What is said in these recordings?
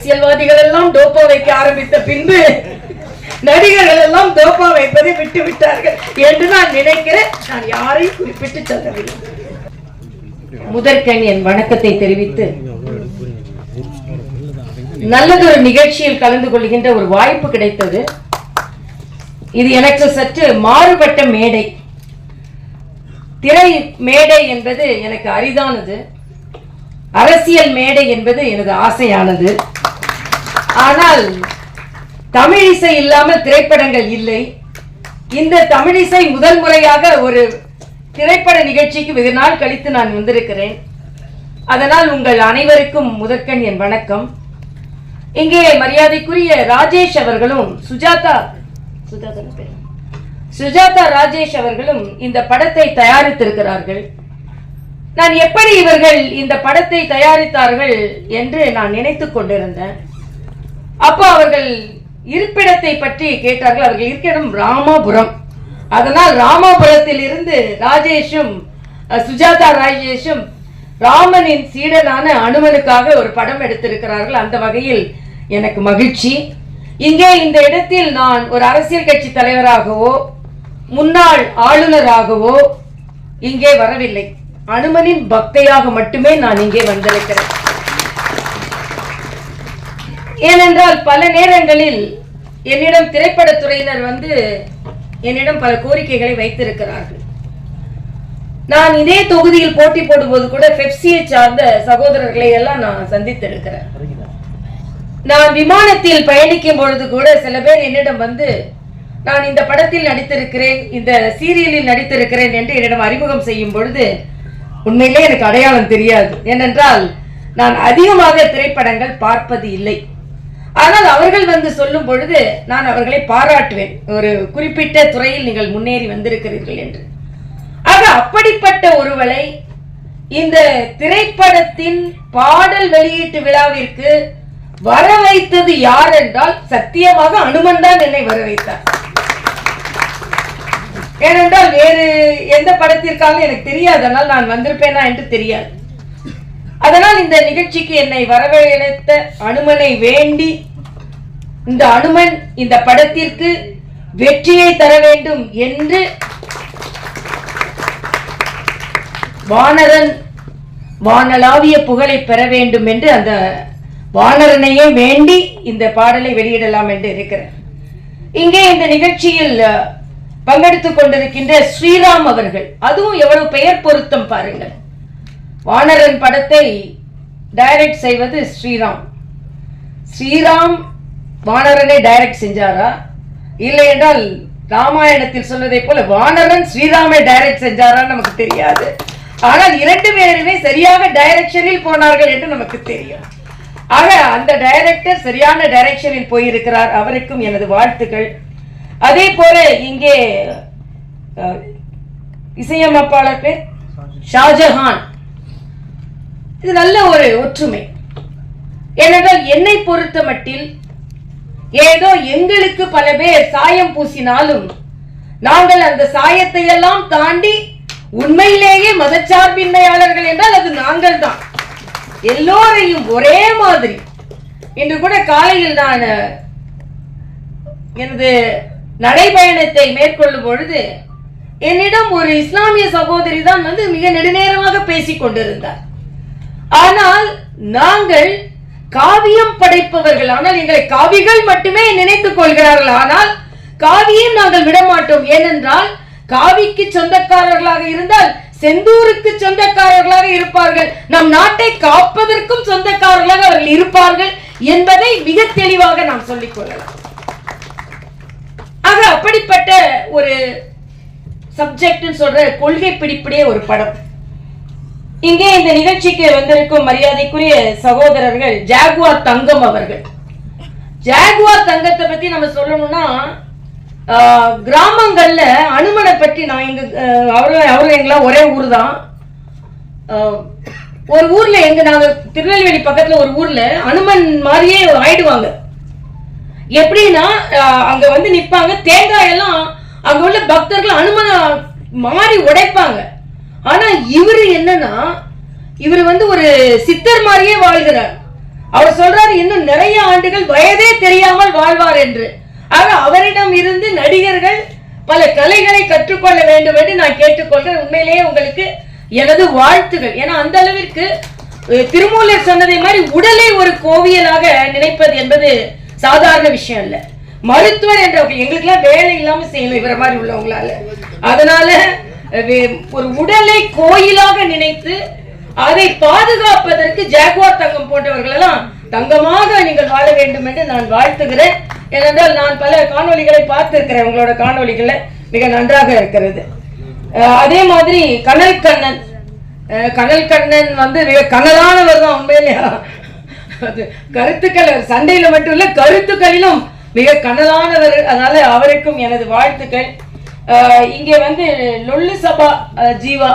அரசியல்வாதிகள் எல்லாம் டோப்பா வைக்க ஆரம்பித்த பின்பு நடிகர்கள் எல்லாம் டோப்பா வைப்பதை விட்டு விட்டார்கள் என்று நான் நினைக்கிறேன். நான் யாரையும் குறிப்பிட்டு சொல்லவில்லை. முதற்கண் என் வணக்கத்தை தெரிவித்து நல்லதொரு நிகழ்ச்சியில் கலந்து கொள்கின்ற ஒரு வாய்ப்பு கிடைத்தது. இது எனக்கு சற்று மாறுபட்ட மேடை. திரை மேடை என்பது எனக்கு அரிதானது. அரசியல் மேடை என்பது எனது ஆசையானது. ஆனால் தமிழிசை இல்லாமல் திரைப்படங்கள் இல்லை. இந்த தமிழிசை முதல் முறையாக ஒரு திரைப்பட நிகழ்ச்சிக்கு வெகு நாள் கழித்து நான் வந்திருக்கிறேன். அதனால் உங்கள் அனைவருக்கும் முதற்கண் என் வணக்கம். இங்கே மரியாதைக்குரிய ராஜேஷ் அவர்களும் சுஜாதா சுஜாதா சுஜாதா ராஜேஷ் அவர்களும் இந்த படத்தை தயாரித்திருக்கிறார்கள். நான் எப்படி இவர்கள் இந்த படத்தை தயாரித்தார்கள் என்று நான் நினைத்து கொண்டிருந்தேன். அப்போ அவர்கள் இருப்பிடத்தை பற்றி கேட்டார்கள். அவர்கள் இருக்கிற இடம் ராமாபுரம். அதனால் ராமாபுரத்தில் இருந்து ராஜேஷும் சுஜாதா ராஜேஷும் ராமனின் சீடனான அனுமனுக்காக ஒரு படம் எடுத்திருக்கிறார்கள். அந்த வகையில் எனக்கு மகிழ்ச்சி. இங்கே இந்த இடத்தில் நான் ஒரு அரசியல் கட்சி தலைவராகவோ முன்னாள் ஆளுநராகவோ இங்கே வரவில்லை. அனுமனின் பக்தையாக மட்டுமே நான் இங்கே வந்திருக்கிறேன். ஏனென்றால் பல நேரங்களில் என்னிடம் திரைப்படத்துறையினர் வந்து என்னிடம் பல கோரிக்கைகளை வைத்திருக்கிறார்கள். நான் இதே தொகுதியில் போட்டி போடும்போது கூட பெப்சியை சார்ந்த சகோதரர்களை எல்லாம் நான் சந்தித்திருக்கிறேன். நான் விமானத்தில் பயணிக்கும் பொழுது கூட சில பேர் என்னிடம் வந்து நான் இந்த படத்தில் நடித்திருக்கிறேன் இந்த சீரியலில் நடித்திருக்கிறேன் என்று என்னிடம் அறிமுகம் செய்யும் பொழுது உண்மையிலே எனக்கு அடையாளம் தெரியாது. ஏனென்றால் நான் அதிகமாக திரைப்படங்கள் பார்ப்பது இல்லை. ஆனால் அவர்கள் வந்து சொல்லும் பொழுது நான் அவர்களை பாராட்டுவேன். ஒரு குறிப்பிட்ட துறையில் நீங்கள் முன்னேறி வந்திருக்கிறீர்கள் என்று. ஆக அப்படிப்பட்ட ஒருவளை இந்த திரைப்படத்தின் பாடல் வெளியீட்டு விழாவிற்கு வர வைத்தது யார் என்றால் சத்தியமாக அனுமன் தான் என்னை வர வைத்தார். ஏனென்றால் வேறு எந்த படத்திற்காக எனக்கு தெரியாது. அதனால் நான் வந்திருப்பேனா என்று தெரியாது. அதனால் இந்த நிகழ்ச்சிக்கு என்னை வரவழைத்த அனுமனை வேண்டி இந்த அனுமன் இந்த படத்திற்கு வெற்றியை தர வேண்டும் என்று வானரன் வானலாவிய புகழை பெற வேண்டும் என்று அந்த வானரனையே வேண்டி இந்த பாடலை வெளியிடலாம் என்று இருக்கிறேன். இங்கே இந்த நிகழ்ச்சியில் பங்கெடுத்துக் கொண்டிருக்கின்ற ஸ்ரீராம் அவர்கள். அதுவும் எவ்வளவு பெயர் பொருத்தம் பாருங்கள். வானரன் படத்தை டைரக்ட் செய்வது ஸ்ரீராம். ஸ்ரீராம் வானரனை டைரக்ட் செஞ்சாரா? இல்லை என்றால் ராமாயணத்தில் சொன்னதை போல வானரன் ஸ்ரீராமை டைரக்ட் செஞ்சாரான்னு நமக்கு தெரியாது. ஆனால் இரண்டு பேருமே சரியாக டைரக்ஷனில் போனார்கள் என்று நமக்கு தெரியும். ஆக அந்த டைரக்டர் சரியான டைரக்ஷனில் போயிருக்கிறார். அவருக்கும் எனது வாழ்த்துக்கள். அதே போல இங்கே இசையமைப்பாளர் பேர்? ஷாஜஹான். இது நல்ல ஒரு ஒற்றுமை. ஏனென்றால் என்னை பொறுத்த மட்டில் ஏதோ எங்களுக்கு பல பேர் சாயம் பூசினாலும் நாங்கள் அந்த சாயத்தை எல்லாம் தாண்டி உண்மையிலேயே மதச்சார்பின்மையாளர்கள் என்றால் அது நாங்கள் தான் எல்லோரையும் ஒரே மாதிரி. இன்று கூட காலையில் நான் எனது நடைபயணத்தை மேற்கொள்ளும் பொழுது என்னிடம் ஒரு இஸ்லாமிய சகோதரி தான் வந்து மிக நெடுநேரமாக பேசிக் கொண்டிருந்தார் ஆனால் நாங்கள் காவியம் படைப்பவர்கள். ஆனால் எங்களை காவிகள் மட்டுமே நினைத்துக் கொள்கிறார்கள். ஆனால் காவியம் நாங்கள் விடமாட்டோம். ஏனென்றால் காவிக்கு சொந்தக்காரர்களாக இருந்தால் செந்தூருக்கு சொந்தக்காரர்களாக இருப்பார்கள். நம் நாட்டை காப்பதற்கும் சொந்தக்காரர்களாக அவர்கள் இருப்பார்கள் என்பதை மிக தெளிவாக நாம் சொல்லிக் கொள்ளலாம். ஆக அப்படிப்பட்ட ஒரு சப்ஜெக்ட் சொல்ற கொள்கை பிடிப்புடைய ஒரு படம். இங்கே இந்த நிகழ்ச்சிக்கு வந்திருக்கும் மரியாதைக்குரிய சகோதரர்கள் ஜாகுவார் தங்கம் அவர்கள். ஜாகுவார் தங்கத்தை பத்தி நம்ம சொல்லணும்னா கிராமங்கள்ல அனுமனை பற்றி நான் எங்க அவரு அவரும் அவரும் எங்களாம் ஒரே ஊர் தான் ஒரு ஊர்ல எங்க நாங்க திருநெல்வேலி பக்கத்துல ஒரு ஊர்ல அனுமன் மாதிரியே ஆயிடுவாங்க. எப்படின்னா அங்க வந்து நிப்பாங்க. தேங்காய் எல்லாம் அங்க உள்ள பக்தர்கள் அனுமனை மாறி உடைப்பாங்க. ஆனா இவரு என்னன்னா இவர் வந்து ஒரு சித்தர் மாதிரியே வாழ்கிறார். அவர் சொல்றாரு இன்னும் நிறைய ஆண்டுகள் வயதே தெரியாமல் வாழ்வார் என்று. ஆக அவரிடம் இருந்து நடிகர்கள் பல கலைகளை கற்றுக்கொள்ள வேண்டும் என்று நான் கேட்டுக்கொள்கிறேன். உண்மையிலேயே உங்களுக்கு எனது வாழ்த்துகள். ஏன்னா அந்த அளவிற்கு திருமூலர் சொன்னதை மாதிரி உடலை ஒரு கோவியலாக நினைப்பது என்பது சாதாரண விஷயம் இல்லை மருத்துவர் என்றவர்கள் எங்களுக்கெல்லாம் வேலை இல்லாம செய்யணும் இவர மாதிரி உள்ளவங்களால. அதனால ஒரு உடலை கோயிலாக நினைத்து அதை பாதுகாப்பதற்கு ஜாகுவார் தங்கம் போன்றவர்கள் எல்லாம் தங்கமாக நீங்கள் வாழ வேண்டும் என்று நான் வாழ்த்துகிறேன். ஏனென்றால் நான் பல காணொளிகளை பார்த்திருக்கிறேன். உங்களோட காணொளிகளை மிக நன்றாக இருக்கிறது. அதே மாதிரி கனல் கண்ணன். கனல் கண்ணன் வந்து மிக கனலானவர் தான் உண்மையிலேயா அது கருத்துக்கள் சண்டையில மட்டும் இல்லை கருத்துக்களிலும் மிக கனலானவர். அதனால அவருக்கும் எனது வாழ்த்துக்கள். இங்கே வந்து லொல்லு சபா ஜீவா.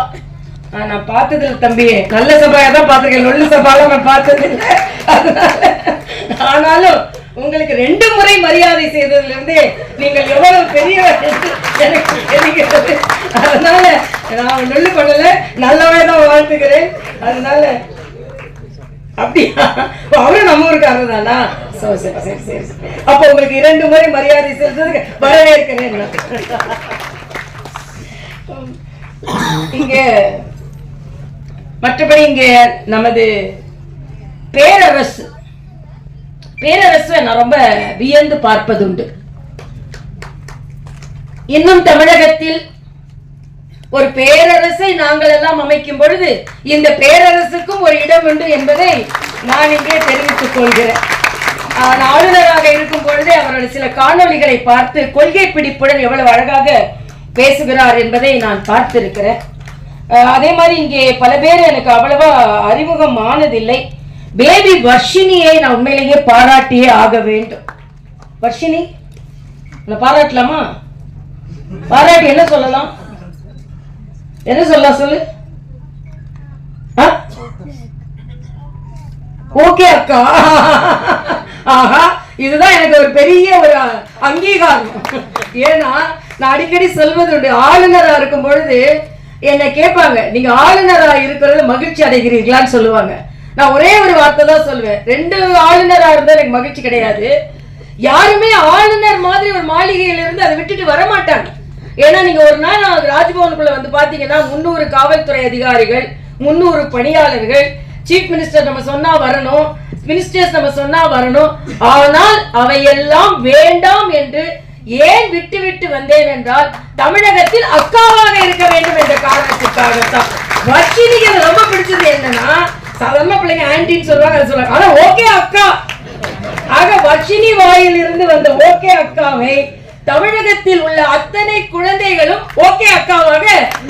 ஆஹ் நான் பார்த்தது தம்பி. நல்ல சபாயா தான் பார்த்திருக்கேன். லொல்லு சபாலாம் நான் பார்த்தது இல்லை அதனால ஆனாலும் உங்களுக்கு ரெண்டு முறை மரியாதை செய்ததிலிருந்து நீங்கள் எவ்வளவு பெரிய எனக்கு தெரிகிறது. அதனால நான் நொல்லு பண்ணல. நல்லவே தான் வாழ்த்துக்கிறேன் அதனால அப்படியா? அவரும் நம்ம ஊருக்காரர் தானா? சோ, சரி சரி சரி. அப்போ உங்களுக்கு இரண்டு முறை மரியாதை செலுத்ததுக்கு வரவேற்கிறேன் இங்க மற்றபடி இங்க நமது பேரரசு. பேரரசு நான் ரொம்ப வியந்து பார்ப்பதுண்டு. இன்னும் தமிழகத்தில் ஒரு பேரரசை நாங்கள் எல்லாம் அமைக்கும் பொழுது இந்த பேரரசுக்கும் ஒரு இடம் உண்டு என்பதை நான் இங்கே தெரிவித்துக் கொள்கிறேன். ஆளுநராக இருக்கும் பொழுதே அவரோட சில காணொளிகளை பார்த்து கொள்கை பிடிப்புடன் எவ்வளவு அழகாக பேசுகிறார் என்பதை நான் பார்த்திருக்கிறேன். அதே மாதிரி இங்கே பல பேர் எனக்கு அவ்வளவா அறிமுகம் ஆனதில்லை பேபி வர்ஷினியை நான் உண்மையிலேயே பாராட்டியே ஆக வேண்டும். வர்ஷினி உன்னை பாராட்டலாமா? பாராட்டி என்ன சொல்லலாம்? என்ன சொல்லலாம் சொல்லு? ஓகே அக்கா. ஆஹா இதுதான் எனக்கு ஒரு பெரிய ஒரு அங்கீகாரம். ஏன்னா நான் அடிக்கடி சொல்வது உண்டு ஆளுநராக இருக்கும் பொழுது என்னை கேட்பாங்க நீங்க ஆளுநராக இருக்கிறது மகிழ்ச்சி அடைகிறீர்களான்னு சொல்லுவாங்க. நான் ஒரே ஒரு வார்த்தை தான் சொல்லுவேன் ரெண்டு ஆளுநராக இருந்தால் எனக்கு மகிழ்ச்சி கிடையாது. யாருமே ஆளுநர் மாதிரி ஒரு மாளிகையில இருந்து அதை விட்டுட்டு வர மாட்டாங்க ஏன்னா நீங்க ஒரு நாள் நான் ராஜ்பவனுக்குள்ள வந்து பாத்தீங்கன்னா முன்னூறு காவல்துறை அதிகாரிகள் முன்னூறு பணியாளர்கள் சீஃப் மினிஸ்டர் நம்ம சொன்னா வரணும் மினிஸ்டர்ஸ் நம்ம சொன்னா வரணும். ஆனால் அவையெல்லாம் வேண்டாம் என்று ஏன் விட்டு விட்டு வந்தேன் என்றால் தமிழகத்தில் அக்காவாக இருக்க வேண்டும் என்ற காரணத்துக்காகத்தான் வர்ஷினிக்கு எனக்கு ரொம்ப பிடிச்சது என்னன்னா சாதாரண பிள்ளைங்க ஆன்டின்னு சொல்லுவாங்க அதை சொல்லுவாங்க. ஆனா ஓகே அக்கா. ஆக வர்ஷினி வாயில் இருந்து வந்த ஓகே அக்காவை தமிழகத்தில் உள்ள அத்தனை குழந்தைகளும் ஓகே அக்காவாக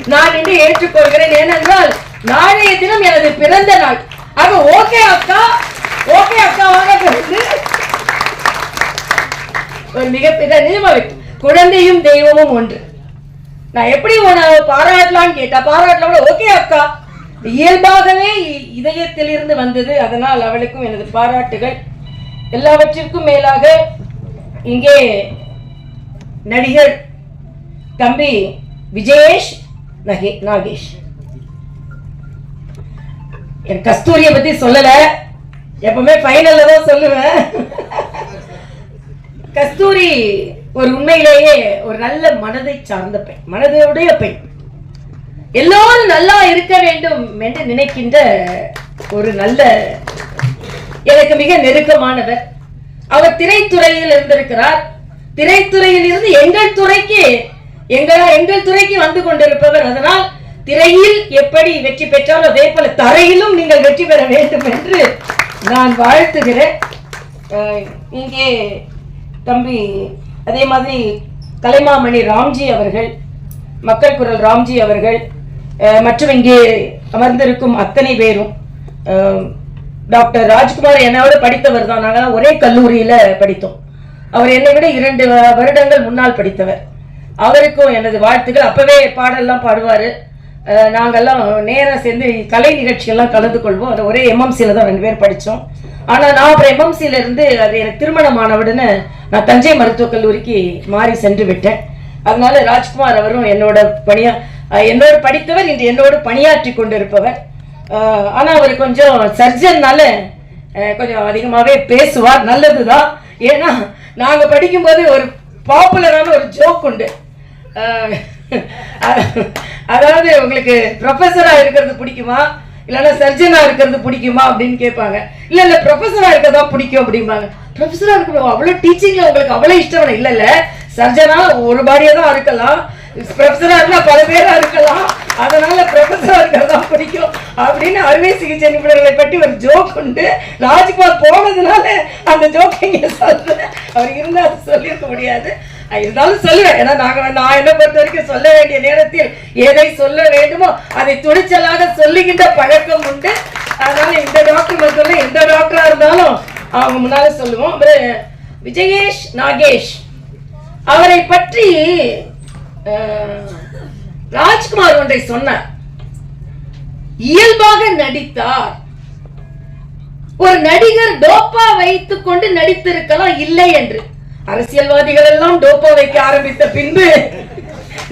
நான் இன்று ஏற்றுக்கொள்கிறேன். ஏனென்றால் நாளைய தினம் எனது பிறந்த நாள். ஆக ஓகே அக்கா ஓகே அக்காவாக பிறந்து ஒரு மிகப்பெரிய நிஜமாவே குழந்தையும் தெய்வமும் ஒன்று. நான் எப்படி உன பாராட்டலாம்னு கேட்டா பாராட்டலாம் ஓகே அக்கா. இயல்பாகவே இதயத்தில் இதயத்திலிருந்து வந்தது. அதனால் அவளுக்கும் எனது பாராட்டுகள். எல்லாவற்றிற்கும் மேலாக இங்கே நடிகர் தம்பி விஜயேஷ் நகே நாகேஷ். என் கஸ்தூரியை பத்தி சொல்லல. எப்பவுமே ஃபைனல்ல தான் சொல்லுவேன். கஸ்தூரி ஒரு உண்மையிலேயே ஒரு நல்ல மனதை சார்ந்த பெண் மனதுடைய பெண். எல்லோரும் நல்லா இருக்க வேண்டும் என்று நினைக்கின்ற ஒரு நல்ல எனக்கு மிக நெருக்கமானவர். அவர் திரைத்துறையில் இருந்திருக்கிறார். திரைத்துறையில் இருந்து எங்கள் துறைக்கு எங்கள் எங்கள் துறைக்கு வந்து கொண்டிருப்பவர். அதனால் திரையில் எப்படி வெற்றி பெற்றாலும் அதே போல தரையிலும் நீங்கள் வெற்றி பெற வேண்டும் என்று நான் வாழ்த்துகிறேன். இங்கே தம்பி அதே மாதிரி கலைமாமணி ராம்ஜி அவர்கள் மக்கள் குரல் ராம்ஜி அவர்கள் மற்றும் இங்கே அமர்ந்திருக்கும் அத்தனை பேரும் டாக்டர் ராஜ்குமார் என்னோட படித்தவர் தான். நாங்களாம் ஒரே கல்லூரியில் படித்தோம். அவர் என்னை விட இரண்டு வருடங்கள் முன்னால் படித்தவர். அவருக்கும் எனது வாழ்த்துக்கள். அப்பவே பாடல்லாம் பாடுவார். நாங்கள்லாம் நேராக சேர்ந்து கலை நிகழ்ச்சியெல்லாம் கலந்து கொள்வோம். அது ஒரே எம்எம்சியில் தான் ரெண்டு பேர் படித்தோம் ஆனால் நான் அப்புறம் எம்எம்சியிலேருந்து அது எனக்கு திருமணமானவுடனே நான் தஞ்சை மருத்துவக் கல்லூரிக்கு மாறி சென்று விட்டேன். அதனால ராஜ்குமார் அவரும் என்னோட பணியா என்னோடு படித்தவர் இன்று என்னோடு பணியாற்றி கொண்டிருப்பவர். ஆனால் அவர் கொஞ்சம் சர்ஜன்னால கொஞ்சம் அதிகமாகவே பேசுவார். நல்லதுதான். ஏன்னா நாங்கள் படிக்கும்போது ஒரு பாப்புலரான ஒரு ஜோக் உண்டு. அதாவது உங்களுக்கு ப்ரொஃபஸராக இருக்கிறது பிடிக்குமா? இல்லைன்னா சர்ஜனா இருக்கிறது பிடிக்குமா அப்படின்னு கேட்பாங்க. இல்லை இல்லை ப்ரொஃபஸராக இருக்கிறதா பிடிக்கும் அப்படிம்பாங்க. ப்ரொஃபஸராக இருக்கணும் அவ்வளோ டீச்சிங்கில் உங்களுக்கு அவ்வளோ இஷ்டம் இல்லை. இல்லை சர்ஜனா ஒரு பாடியாக தான் இருக்கலாம். ப்ரொஃபஸராக இருந்தால் பல பேராக இருக்கலாம். அதனால ப்ரொஃபஸராக இருக்கிறதா பிடிக்கும் அப்படின்னு அறுவை சிகிச்சை நிபுணர்களை பற்றி ஒரு ஜோக் உண்டு. ராஜ்குமார் போனதுனால அந்த ஜோக்கை இங்கே சொல்றேன். அவர் இருந்தால் அது சொல்லியிருக்க முடியாது. இருந்தாலும் சொல்லுவேன். ஏன்னா நாங்க நான் என்ன பொறுத்த வரைக்கும் சொல்ல வேண்டிய நேரத்தில் எதை சொல்ல வேண்டுமோ அதை துணிச்சலாக சொல்லுகின்ற பழக்கம் உண்டு. அதனால இந்த டாக்டர் மட்டும் எந்த டாக்டரா இருந்தாலும் அவங்க முன்னால சொல்லுவோம். விஜயேஷ் நாகேஷ் அவரை பற்றி ராஜ்குமார் ஒன்றை சொன்னார். இயல்பாக நடித்தார். ஒரு நடிகர் டோப்பா வைத்துக் கொண்டு நடித்திருக்கலாம் இல்லை என்று. அரசியல்வாதிகள் எல்லாம் டோப்பா வைக்க ஆரம்பித்த பின்பு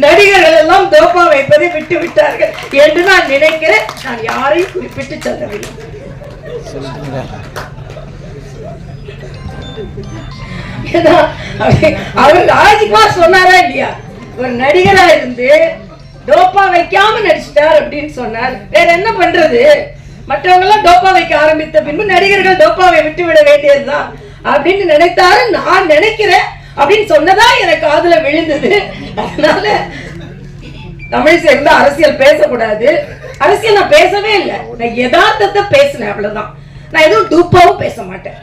நடிகர்கள் எல்லாம் டோப்பா வைப்பதை விட்டு விட்டார்கள் என்று நான் நினைக்கிறேன். நான் யாரையும் குறிப்பிட்டு சொல்லவில்லை. அவர் அவர் சொன்னாரா இல்லையா? ஒரு நடிகரா இருந்து டோப்பா வைக்காம நடிச்சிட்டார் அப்படின்னு சொன்னார். வேற என்ன பண்றது? மற்றவங்க எல்லாம் டோப்பா வைக்க ஆரம்பித்த பின்பு நடிகர்கள் டோப்பாவை விட்டு விட வேண்டியதுதான். அப்படின்னு நினைத்தாரு. நான் நினைக்கிறேன் அப்படின்னு சொன்னதா எனக்கு காதுல விழுந்தது. அதனால தமிழ் சேர்ந்து அரசியல் பேசக்கூடாது. அரசியல் நான் பேசவே இல்லை. நான் யதார்த்தத்தை பேசினேன் அவ்வளவுதான். நான் எதுவும் டூப்பாவும் பேச மாட்டேன்.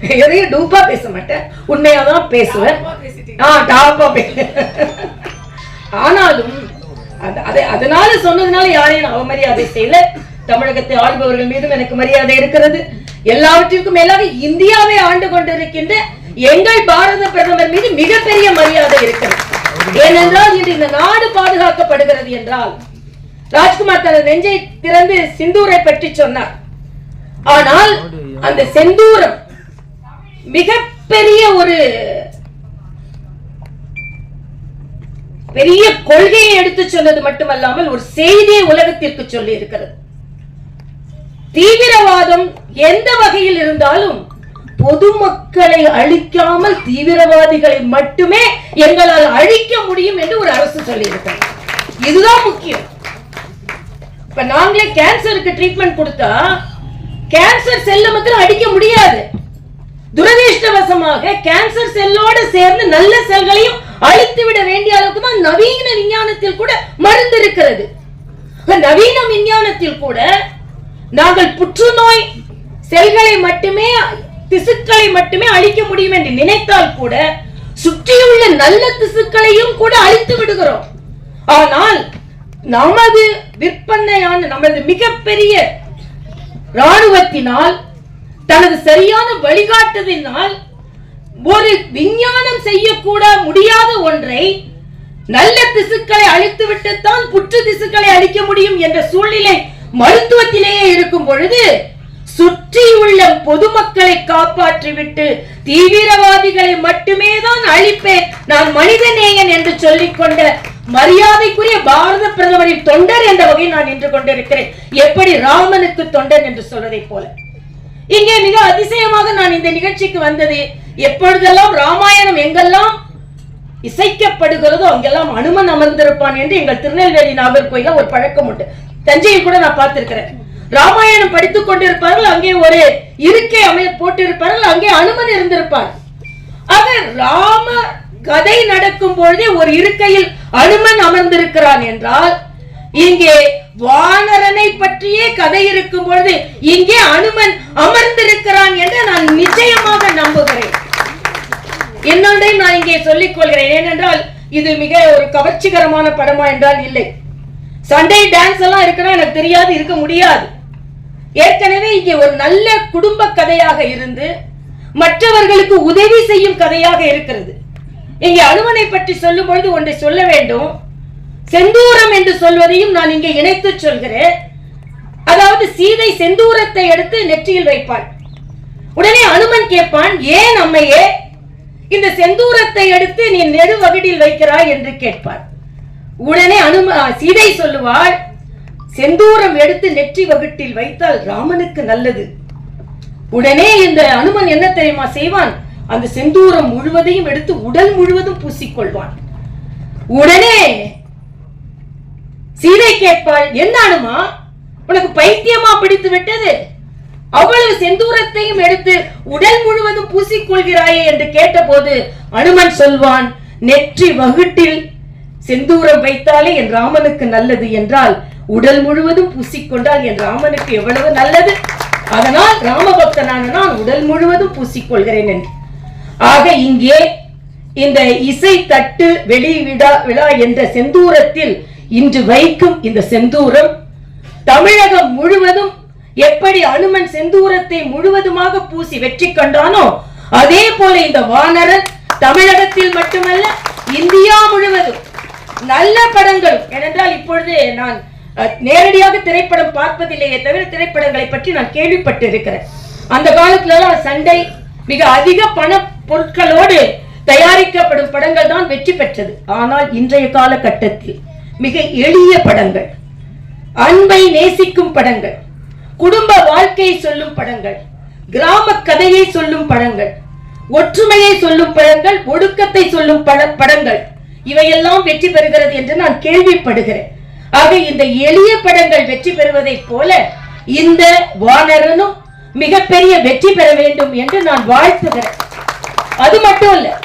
எதையும் டூப்பா பேச மாட்டேன். உண்மையா தான் பேசுவேன். ஆ டாப்பா பே- ஆனாலும் அதனால சொன்னதுனால யாரையும் நான் அவமரியாதை செய்யல. தமிழகத்தை ஆள்பவர்கள் மீதும் எனக்கு மரியாதை இருக்கிறது. எல்லாவற்றிற்கும் மேலாக இந்தியாவை ஆண்டு கொண்டிருக்கின்ற எங்கள் பாரத பிரதமர் மீது மிகப்பெரிய மரியாதை இருக்கிறது. ஏனென்றால் இன்று இந்த நாடு பாதுகாக்கப்படுகிறது என்றால் ராஜ்குமார் தனது நெஞ்சை திறந்து சிந்தூரை பற்றி சொன்னார். ஆனால் அந்த செந்தூரம் மிகப்பெரிய ஒரு பெரிய கொள்கையை எடுத்து சொன்னது மட்டுமல்லாமல் ஒரு செய்தியை உலகத்திற்கு சொல்லி இருக்கிறது தீவிரவாதம் எந்த வகையில் இருந்தாலும் பொதுமக்களை அழிக்காமல் தீவிரவாதிகளை மட்டுமே எங்களால் அழிக்க முடியும் என்று ஒரு அரசு சொல்லி இருக்கிறது இதுதான் முக்கியம். இப்ப நாங்களே கேன்சருக்கு ட்ரீட்மெண்ட் கொடுத்தா கேன்சர் செல்ல மாத்திரம் அடிக்க முடியாது. துரதிருஷ்டவசமாக கேன்சர் செல்லோட சேர்ந்து நல்ல செல்களையும் அழித்து விட வேண்டிய அளவுக்கு தான் நவீன விஞ்ஞானத்தில் கூட மருந்து இருக்கிறது. நவீன விஞ்ஞானத்தில் கூட நாங்கள் புற்றுநோய் செல்களை மட்டுமே திசுக்களை மட்டுமே அழிக்க முடியும் என்று நினைத்தால் கூட சுற்றியுள்ள நல்ல திசுக்களையும் கூட அழித்து விடுகிறோம். ஆனால் நமது விற்பனையான நமது மிகப்பெரிய ராணுவத்தினால் தனது சரியான வழிகாட்டுதலினால் ஒரு விஞ்ஞானம் செய்யக்கூட முடியாத ஒன்றை நல்ல திசுக்களை அழித்து விட்டுத்தான் புற்று திசுக்களை அழிக்க முடியும் என்ற சூழ்நிலை மருத்துவத்திலேயே இருக்கும் பொழுது சுற்றியுள்ள பொதுமக்களை காப்பாற்றிவிட்டு தீவிரவாதிகளை மட்டுமே தான் அழிப்பேன். நான் மனிதநேயன் என்று சொல்லிக்கொண்ட மரியாதைக்குரிய பாரத பிரதமரின் தொண்டர் என்ற வகையில் நான் நின்று கொண்டிருக்கிறேன். எப்படி ராமனுக்கு தொண்டன் என்று சொல்வதை போல. இங்கே மிக அதிசயமாக நான் இந்த நிகழ்ச்சிக்கு வந்தது எப்பொழுதெல்லாம் ராமாயணம் எங்கெல்லாம் இசைக்கப்படுகிறதோ அங்கெல்லாம் அனுமன் அமர்ந்திருப்பான் என்று எங்கள் திருநெல்வேலி நாகர்கோயில ஒரு பழக்கம் உண்டு. தஞ்சையை கூட நான் பார்த்திருக்கிறேன். ராமாயணம் படித்துக் கொண்டிருப்பார்கள் அங்கே ஒரு இருக்கை அமைய போட்டிருப்பார்கள் அங்கே அனுமன் இருந்திருப்பார். ஆக ராம கதை நடக்கும் பொழுதே ஒரு இருக்கையில் அனுமன் அமர்ந்திருக்கிறான் என்றால் இங்கே வானரனை பற்றியே கதை இருக்கும் பொழுது இங்கே அனுமன் அமர்ந்திருக்கிறான் என்று நான் நிச்சயமாக நம்புகிறேன். இன்னொன்றையும் நான் இங்கே சொல்லிக் கொள்கிறேன். ஏனென்றால் இது மிக ஒரு கவர்ச்சிகரமான படமா என்றால் இல்லை. சண்டை டான்ஸ் எல்லாம் இருக்குன்னா எனக்கு தெரியாது இருக்க முடியாது. ஏற்கனவே இங்கே ஒரு நல்ல குடும்ப கதையாக இருந்து மற்றவர்களுக்கு உதவி செய்யும் கதையாக இருக்கிறது. இங்கே அனுமனை பற்றி சொல்லும் பொழுது ஒன்றை சொல்ல வேண்டும். செந்தூரம் என்று சொல்வதையும் நான் இங்கே இணைத்து சொல்கிறேன். அதாவது சீதை செந்தூரத்தை எடுத்து நெற்றியில் வைப்பாள். உடனே அனுமன் கேட்பான் ஏன் அம்மையே இந்த செந்தூரத்தை எடுத்து நீ நெடுவகடில் வைக்கிறாய்? என்று கேட்பார் உடனே அனும சீதை சொல்லுவாள் செந்தூரம் எடுத்து நெற்றி வகுட்டில் வைத்தால் ராமனுக்கு நல்லது. உடனே இந்த அனுமன் என்ன தெரியுமா செய்வான்? அந்த செந்தூரம் முழுவதையும் எடுத்து உடல் முழுவதும் பூசிக்கொள்வான். உடனே சீதை கேட்பாள் என்ன அனுமா? உனக்கு பைத்தியமா பிடித்து விட்டது? அவ்வளவு செந்தூரத்தையும் எடுத்து உடல் முழுவதும் பூசிக்கொள்கிறாயே என்று கேட்டபோது அனுமன் சொல்வான் நெற்றி வகுட்டில் செந்தூரம் வைத்தாலே என் ராமனுக்கு நல்லது என்றால் உடல் முழுவதும் பூசிக்கொண்டால் என் ராமனுக்கு எவ்வளவு நல்லது? அதனால் ராமபக்தனான நான் உடல் முழுவதும் பூசிக்கொள்கிறேன் என்று. ஆக இங்கே இந்த இசை தட்டு வெளி விழா விழா என்ற செந்தூரத்தில் இன்று வைக்கும் இந்த செந்தூரம் தமிழகம் முழுவதும் எப்படி அனுமன் செந்தூரத்தை முழுவதுமாக பூசி வெற்றி கண்டானோ அதே போல இந்த வானரன் தமிழகத்தில் மட்டுமல்ல இந்தியா முழுவதும் நல்ல படங்கள். ஏனென்றால் இப்பொழுது நான் நேரடியாக திரைப்படம் பார்ப்பதில்லையே தவிர திரைப்படங்களை பற்றி நான் கேள்விப்பட்டு இருக்கிறேன் அந்த காலத்துல சண்டை மிக அதிக பண பொருட்களோடு தயாரிக்கப்படும் படங்கள் தான் வெற்றி பெற்றது. ஆனால் இன்றைய காலகட்டத்தில் மிக எளிய படங்கள் அன்பை நேசிக்கும் படங்கள் குடும்ப வாழ்க்கையை சொல்லும் படங்கள் கிராம கதையை சொல்லும் படங்கள் ஒற்றுமையை சொல்லும் படங்கள் ஒடுக்கத்தை சொல்லும் பட- படங்கள் இவையெல்லாம் வெற்றி பெறுகிறது என்று நான் கேள்விப்படுகிறேன். ஆக இந்த எளிய படங்கள் வெற்றி பெறுவதைப் போல இந்த வானரனும் மிகப்பெரிய வெற்றி பெற வேண்டும் என்று நான் வாழ்த்துகிறேன். அது மட்டும் இல்ல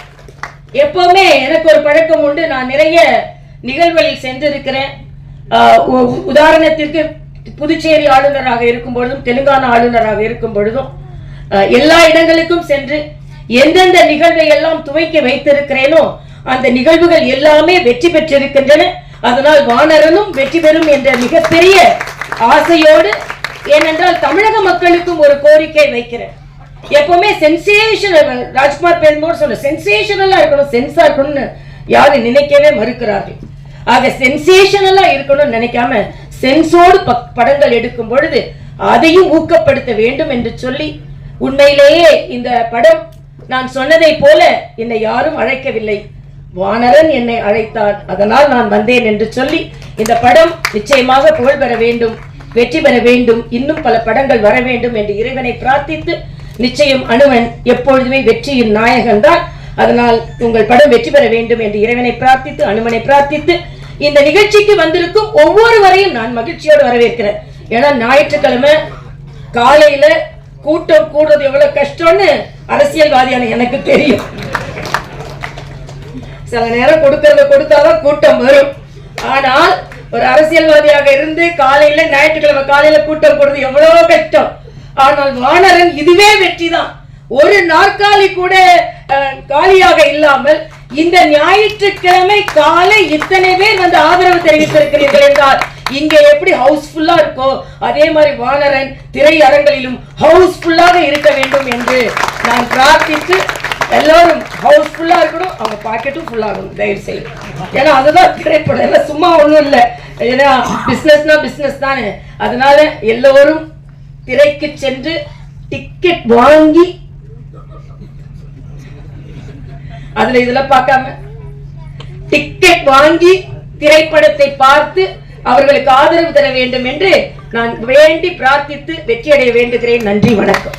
எப்பவுமே எனக்கு ஒரு பழக்கம் உண்டு. நான் நிறைய நிகழ்வுகளில் சென்றிருக்கிறேன். ஆஹ் உ- உதாரணத்திற்கு புதுச்சேரி ஆளுநராக இருக்கும் பொழுதும் தெலுங்கானா ஆளுநராக இருக்கும் பொழுதும் எல்லா இடங்களுக்கும் சென்று எந்தெந்த நிகழ்வை எல்லாம் துவைக்க வைத்திருக்கிறேனோ அந்த நிகழ்வுகள் எல்லாமே வெற்றி பெற்றிருக்கின்றன. அதனால் வானரனும் வெற்றி பெறும் என்ற மிகப்பெரிய ஆசையோடு ஏனென்றால் தமிழக மக்களுக்கும் ஒரு கோரிக்கை வைக்கிறேன். எப்பவுமே சென்சேஷனல் ராஜ்குமார் பெருமோடு சொல்ல சென்சேஷனலா இருக்கணும் சென்ஸா இருக்கணும்னு யாரும் நினைக்கவே மறுக்கிறார்கள். ஆக சென்சேஷனலா இருக்கணும்னு நினைக்காம சென்ஸோடு பக்- படங்கள் எடுக்கும் பொழுது அதையும் ஊக்கப்படுத்த வேண்டும் என்று சொல்லி உண்மையிலேயே இந்த படம் நான் சொன்னதை போல என்னை யாரும் அழைக்கவில்லை. வானரன் என்னை அழைத்தான். அதனால் நான் வந்தேன் என்று சொல்லி இந்த படம் நிச்சயமாக புகழ் பெற வேண்டும் வெற்றி பெற வேண்டும். இன்னும் பல படங்கள் வர வேண்டும் என்று இறைவனை பிரார்த்தித்து நிச்சயம் அனுமன் எப்பொழுதுமே வெற்றியின் நாயகன் தான். அதனால் உங்கள் படம் வெற்றி பெற வேண்டும் என்று இறைவனை பிரார்த்தித்து அனுமனை பிரார்த்தித்து இந்த நிகழ்ச்சிக்கு வந்திருக்கும் ஒவ்வொருவரையும் நான் மகிழ்ச்சியோடு வரவேற்கிறேன். ஏன்னா ஞாயிற்றுக்கிழமை காலையில கூட்டம் கூடுறது எவ்வளவு கஷ்டம்னு அரசியல்வாதியான எனக்கு தெரியும். சில நேரம் கொடுக்கறத கொடுத்தாதான் கூட்டம் வரும். ஆனால் ஒரு அரசியல்வாதியாக இருந்து காலையில ஞாயிற்றுக்கிழமை காலையில கூட்டம் போடுறது எவ்வளவு கஷ்டம். ஆனால் வானரன் இதுவே வெற்றி தான் ஒரு நாற்காலி கூட காலியாக இல்லாமல் இந்த ஞாயிற்றுக்கிழமை காலை இத்தனை பேர் வந்து ஆதரவு தெரிவித்திருக்கிறீர்கள் என்றால் இங்கே எப்படி ஹவுஸ்ஃபுல்லா இருக்கோ அதே மாதிரி வானரன் திரையரங்களிலும் ஹவுஸ்ஃபுல்லாக இருக்க வேண்டும் என்று நான் பிரார்த்தித்து எல்லாரும் ஹவுஸ்ஃபுல்லா இருக்கணும். அவங்க பாக்கெட்டும் ஃபுல்லா இருக்கணும் தயவு செய்யும் ஏன்னா அதுதான் திரைப்படம். எல்லாம் சும்மா ஒண்ணும் இல்லை. ஏன்னா பிசினஸ்னா பிசினஸ் தானே. அதனால எல்லோரும் திரைக்கு சென்று டிக்கெட் வாங்கி அதுல இதெல்லாம் பார்க்காம டிக்கெட் வாங்கி திரைப்படத்தை பார்த்து அவர்களுக்கு ஆதரவு தர வேண்டும் என்று நான் வேண்டி பிரார்த்தித்து வெற்றியடைய வேண்டுகிறேன். நன்றி வணக்கம்.